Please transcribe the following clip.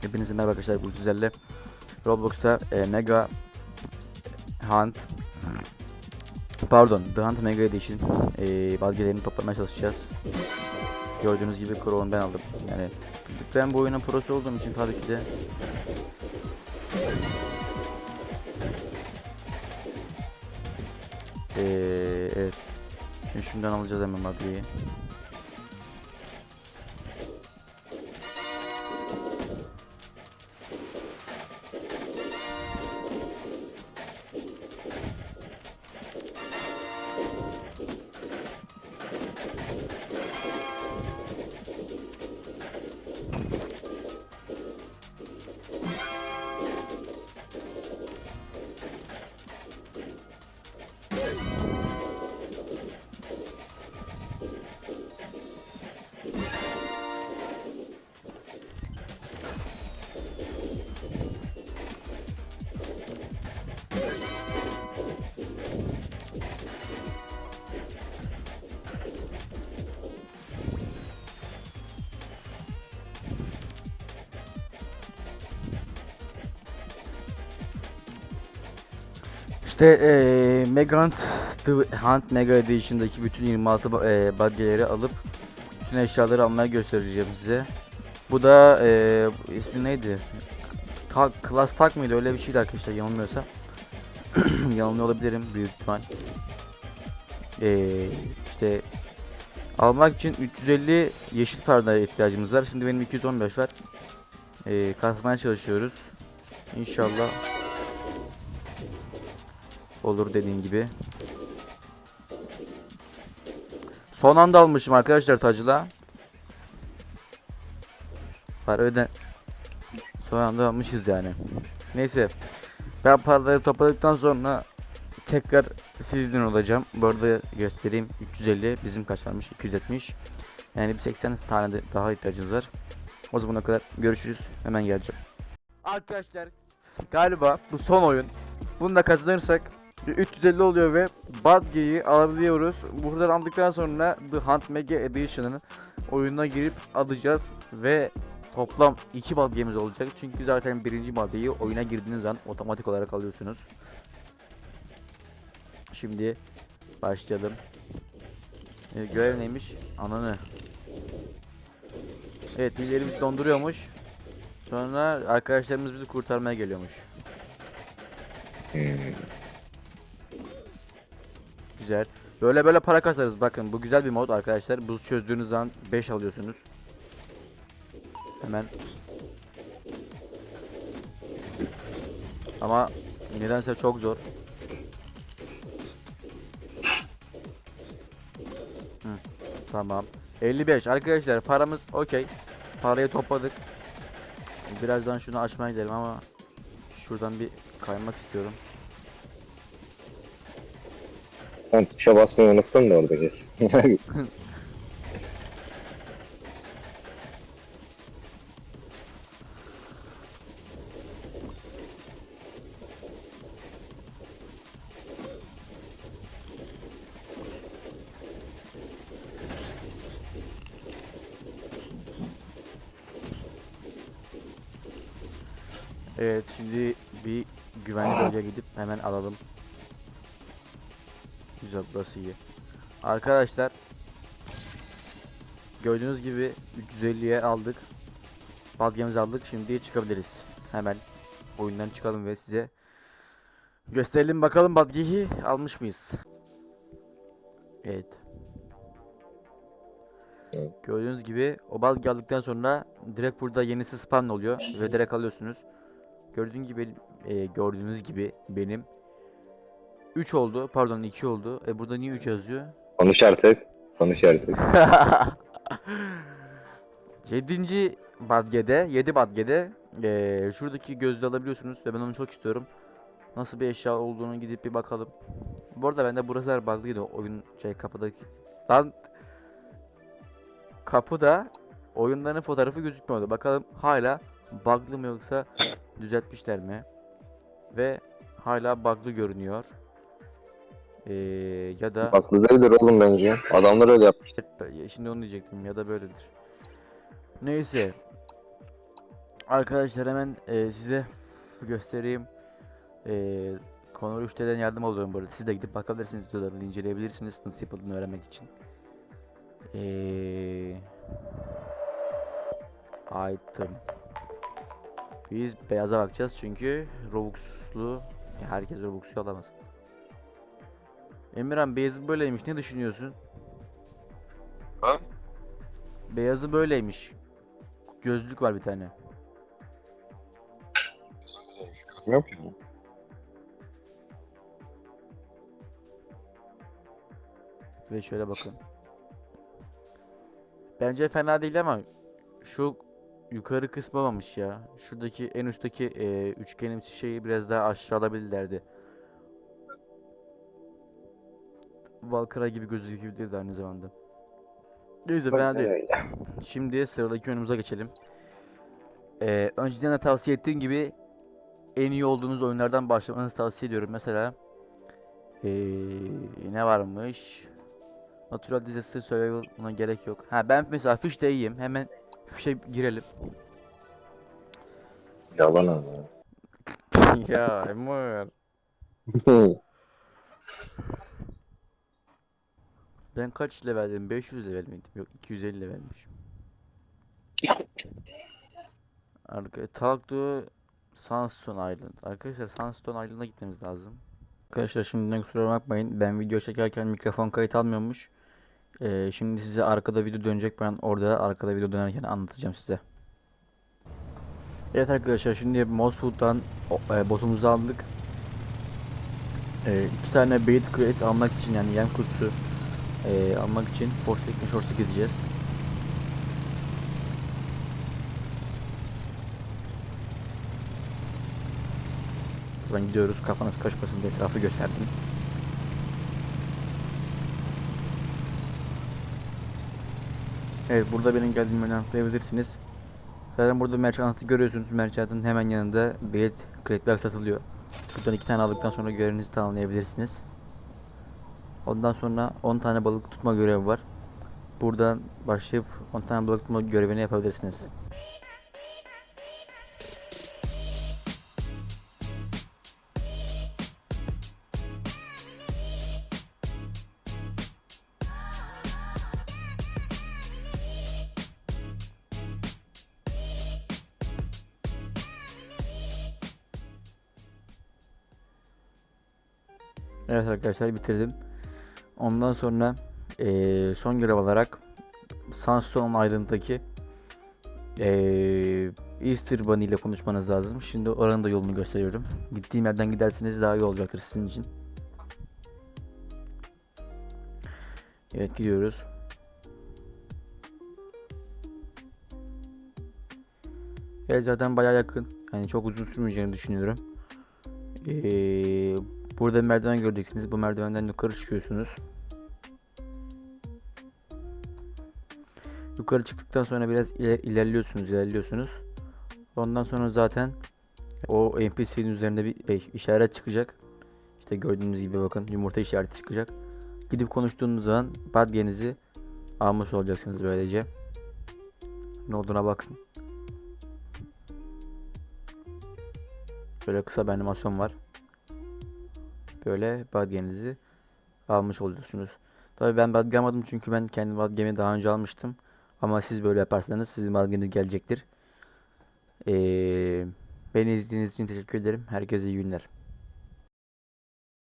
Hepinize merhaba arkadaşlar bu sizlerle Roblox'ta e, Mega Hunt Pardon The Hunt Mega Edition e, belgelerini toplamaya çalışacağız. Gördüğünüz gibi Crow'unu ben aldım. Yani ben bu oyunun prosu olduğum için tabii ki de e, evet. Şundan alacağız hemen maddeyi. İşte eee Mega Hunt, The Hunt Mega Edition'daki bütün 26 ba- eee badgeleri alıp bütün eşyaları almaya göstereceğim size. Bu da eee ismi neydi? Ta Class Tag mıydı? Öyle bir şeydi arkadaşlar yanılmıyorsa. Yanılmıyor olabilirim büyük ihtimal. Eee işte almak için 350 yeşil parda ihtiyacımız var. Şimdi benim 215 var. Eee kasmaya çalışıyoruz. İnşallah olur dediğin gibi. Son anda almışım arkadaşlar tacıla. Harbiden son anda almışız yani. Neyse. Ben paraları topladıktan sonra tekrar sizden olacağım. Bu arada göstereyim. 350 bizim kaç varmış? 270. Yani bir 80 tane de daha ihtiyacımız var. O zamana kadar görüşürüz. Hemen geleceğim. Arkadaşlar galiba bu son oyun. Bunu da kazanırsak 350 oluyor ve Badge'yi alabiliyoruz. Buradan aldıktan sonra The Hunt Mega Edition'ın oyununa girip alacağız ve toplam 2 Badge'miz olacak. Çünkü zaten birinci Badge'yi oyuna girdiğiniz an otomatik olarak alıyorsunuz. Şimdi başlayalım. Ee, görev neymiş? Ananı. Evet, dillerimiz donduruyormuş. Sonra arkadaşlarımız bizi kurtarmaya geliyormuş. Güzel. Böyle böyle para kasarız. Bakın bu güzel bir mod arkadaşlar. Buz çözdüğünüz zaman 5 alıyorsunuz. Hemen. Ama nedense çok zor. Hı, tamam. 55 arkadaşlar paramız okey. Parayı topladık. Birazdan şunu açmaya gidelim ama şuradan bir kaymak istiyorum. Ben tuşa basmayı unuttum da orada kesin. Evet şimdi bir güvenli bölgeye gidip hemen alalım. Güzel burası iyi. Arkadaşlar gördüğünüz gibi 350'ye aldık. Badgemizi aldık. Şimdi çıkabiliriz. Hemen oyundan çıkalım ve size gösterelim bakalım badgeyi almış mıyız? Evet. Evet. Gördüğünüz gibi o badge aldıktan sonra direkt burada yenisi spawn oluyor ve direkt alıyorsunuz. Gördüğün gibi e, gördüğünüz gibi benim 3 oldu. Pardon 2 oldu. E burada niye 3 yazıyor? Konuş artık. Konuş artık. 7. badgede, 7 badgede e, şuradaki gözlüğü alabiliyorsunuz ve ben onu çok istiyorum. Nasıl bir eşya olduğunu gidip bir bakalım. Bu arada bende burası her bug'lıydı oyun şey kapıdaki. Lan kapıda oyunların fotoğrafı gözükmüyordu. Bakalım hala bug'lı mı yoksa düzeltmişler mi? Ve hala bug'lı görünüyor. Ee, ya da Haklı değildir oğlum bence. Adamlar öyle yapmış. Şimdi onu diyecektim ya da böyledir. Neyse. Arkadaşlar hemen e, size göstereyim. E, Conor 3D'den yardım alıyorum bu arada. Siz de gidip bakabilirsiniz videolarını inceleyebilirsiniz nasıl yapıldığını öğrenmek için. E, item. Biz beyaza bakacağız çünkü Robux'lu herkes Robux'u alamaz. Emirhan beyazı böyleymiş. Ne düşünüyorsun? Ha? Beyazı böyleymiş. Gözlük var bir tane. Ne yapıyorsun? Ve şöyle bakın. Bence fena değil ama şu yukarı kısmı olmamış ya. Şuradaki en üstteki e, üçgenimsi şeyi biraz daha aşağı alabilirlerdi. Valkyra gibi gözükebilirdi aynı zamanda. Neyse fena değil. Öyle. Şimdi sıradaki oyunumuza geçelim. Ee, önceden de tavsiye ettiğim gibi en iyi olduğunuz oyunlardan başlamanızı tavsiye ediyorum. Mesela ee, ne varmış? Natural Disaster Survival buna gerek yok. Ha ben mesela Fish'te iyiyim. Hemen Fish'e girelim. Yalan ama. ya Emir. Ben kaç leveldim? 500 level miydim? Yok 250 levelmiş. Arka Talk Sunstone Island. Arkadaşlar Sunstone Island'a gitmemiz lazım. Arkadaşlar şimdiden kusura bakmayın. Ben video çekerken mikrofon kayıt almıyormuş. Ee, şimdi size arkada video dönecek. Ben orada arkada video dönerken anlatacağım size. Evet arkadaşlar şimdi Mosswood'dan o- e, botumuzu aldık. E, iki tane bait crate almak için yani yem kutusu e, almak için Forsaken Shores gideceğiz. Buradan gidiyoruz. Kafanız kaçmasın diye etrafı gösterdim. Evet burada benim geldiğimi anlayabilirsiniz. Zaten burada merchant'ı görüyorsunuz. Merchant'ın hemen yanında bait crate'ler satılıyor. Buradan iki tane aldıktan sonra görevinizi tamamlayabilirsiniz. Ondan sonra 10 tane balık tutma görevi var. Buradan başlayıp 10 tane balık tutma görevini yapabilirsiniz. Evet arkadaşlar bitirdim. Ondan sonra eee, son görev olarak Sunstone Island'daki eee Easter Bunny ile konuşmanız lazım. Şimdi oranın da yolunu gösteriyorum. Gittiğim yerden giderseniz daha iyi olacaktır sizin için. Evet gidiyoruz. Evet zaten baya yakın. Yani çok uzun sürmeyeceğini düşünüyorum. Eee Burada merdiven göreceksiniz. Bu merdivenden yukarı çıkıyorsunuz. Yukarı çıktıktan sonra biraz iler- ilerliyorsunuz, ilerliyorsunuz. Ondan sonra zaten o NPC'nin üzerinde bir işaret çıkacak. İşte gördüğünüz gibi bakın yumurta işareti çıkacak. Gidip konuştuğunuz zaman badgenizi almış olacaksınız böylece. Ne olduğuna bakın. Böyle kısa bir animasyon var böyle badgenizi almış oluyorsunuz. Tabii ben badge almadım çünkü ben kendi badgemi daha önce almıştım. Ama siz böyle yaparsanız sizin badgeniz gelecektir. Ee, beni izlediğiniz için teşekkür ederim. Herkese iyi günler.